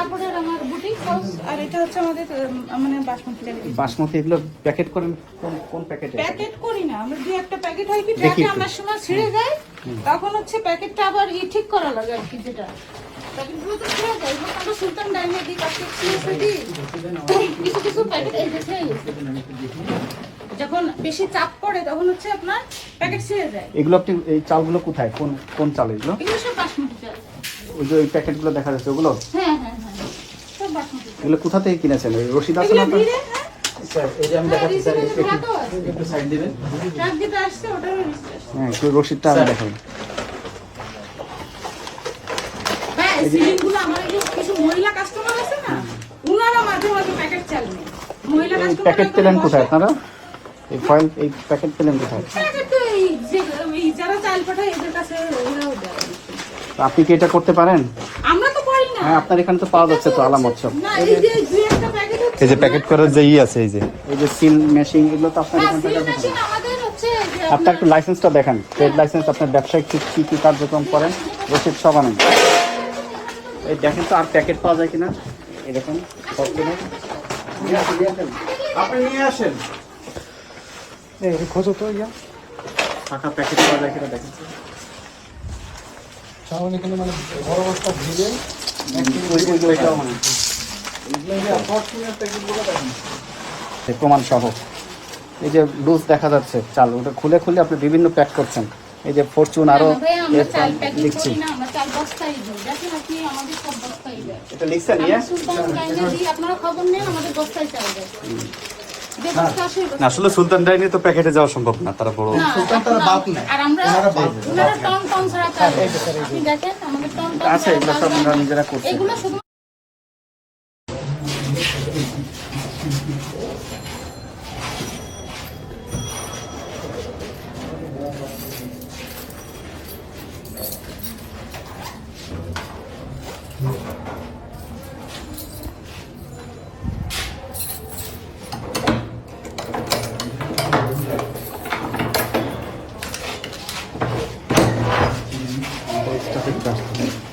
কাপড়ের আমার boutique house আর এটা হচ্ছে আমাদের মানে বাসমতি চাল বাসমতি এগুলো প্যাকেট করেন কোন কোন প্যাকেটে প্যাকেট করি না আমরা দুই একটা প্যাকেট হয় কি প্যাকেট আমার সময় ছিঁড়ে যায় তখন হচ্ছে প্যাকেটটা আবার ই ঠিক করা লাগে আর কি যেটা। প্যাকেটগুলো তো ছিঁড়ে যায় এবার আমরা সুলতান ডাইনে দিই কাছে ছিঁড়ে দিই। কিছু কিছু প্যাকেট এই যে যখন বেশি চাপ পড়ে তখন হচ্ছে আপনার প্যাকেট ছিঁড়ে যায়। এগুলো আপনি এই চালগুলো কোথায়? কোন কোন চাল এগুলো? এগুলো সব বাসমতি চাল। ওই যে ওই প্যাকেটগুলো দেখা যাচ্ছে ওগুলো? হ্যাঁ হ্যাঁ হ্যাঁ সব বাসমতি চাল এগুলো কোথা থেকে কিনেছেন? রশিদ আছে না হ্যাঁ। স্যার, এই যে আমি হ্যাঁ, দেখাচ্ছি স্যার একটু- একটু সাইড দিবেন। ট্রাক যেটা আসছে ওটারও রিসিভ হ্যাঁ একটু রশিদটা আমি দেখাবো হ্যাঁ সিলিংগুলো আমার এই কিছু মহিলা কাস্টমার আছে না উনারা মাঝে মাঝে প্যাকেট চাল মহিলা কাস্টমার প্যাকেট পেলেন কোথায় আপনারা? এই ফয়েল এই প্যাকেট পেলেন কোথায়? এই যারা চাল পাঠায় এদের কাছে ওরাও দেয়। আপনি কি এটা করতে পারেন? হ্যাঁ আপনার এখানে তো পাওয়া যাচ্ছে তো আলামত সব। এই যে প্যাকেট হচ্ছে এই যে প্যাকেট করার যে ই আছে এই যে। এই যে সিল মেশিন এগুলো তো আপনার এখান থেকে সিল মেশিন আমাদের হচ্ছে যে আপনার একটু লাইসেন্সটা দেখান। ট্রেড লাইসেন্স আপনার ব্যবসায়িক কি কি কি কার্যক্রম করেন? রসিদ সব আনেন। এই দেখেন তো আর প্যাকেট পাওয়া যায় কিনা। এরকম সব কিনে। আপনি নিয়ে আসেন। খোঁজো তো ইয়া ফাঁকা প্যাকেট পাওয়া যায় কিনা দেখেন। সামনে এখানে মানে বড় বস্তা ভিড়ে মানে প্রমাণ সহ। এই যে লুজ দেখা যাচ্ছে চাল ওটা খুলে খুলে আপনি বিভিন্ন প্যাক করছেন। এই যে ফরচুন আরও লিখছি। করি না আমরা চাল বস্তায় দিই। দেখেন আপনি আমাদের সব বস্তায় দেয়। এটা লিখছেন আমরা সুলতান লাইনে দিই আপনারা খবর নেন আমাদের বস্তায় চাল আসলে সুলতান ডাইনি তো প্যাকেটে যাওয়া সম্ভব না তারা বড় সুলতান তারা বাপ না আর আমরা ওনারা টম টম ছাড়া তার হ্যাঁ, আপনি দেখেন আমাদের টম টম আছে এগুলো সব নিজেরা করছি। এগুলো শুধু Gracias.